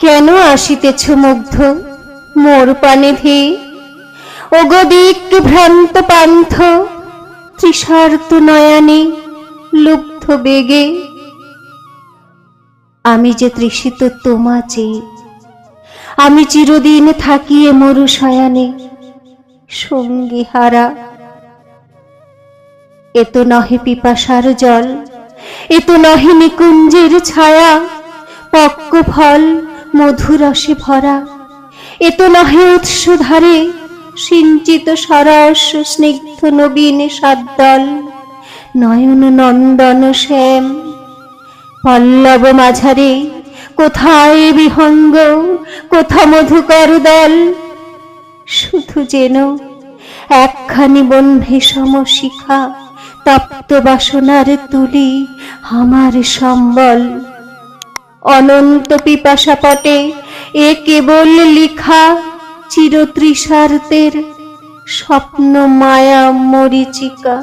কেন আসিতেছ মুগ্ধ? মোর পানে ধে। ওগো দিক ভ্রান্ত পান্থ, তৃষার্ত নয়নে লুব্ধ বেগে। আমি যে তৃষিত তোমা চেয়ে, আমি চিরদিন থাকিয়ে মরু শয়ানে। সঙ্গী হারা, এ তো নহে পিপাসার জল, এ তো নহে নিকুঞ্জের ছায়া, পক্ক ফল। মধুরসে ভরা। এ তো নহে উৎস ধারে সিঞ্চিত সরস স্নিগ্ধ নবীন সাদ্দল। নয়ন নন্দন শ্যাম। পল্লব মাঝারে কোথায় বিহঙ্গ, কোথা মধুকর দল? শুধু যেন একখানি বন্ধে সমশিখা, তপ্ত বাসনার তুলি আমার সম্বল। অনন্ত পিপাসাপটে এ কেবল লিখা চিরতৃষার্তের স্বপ্ন মায়া মরিচিকা।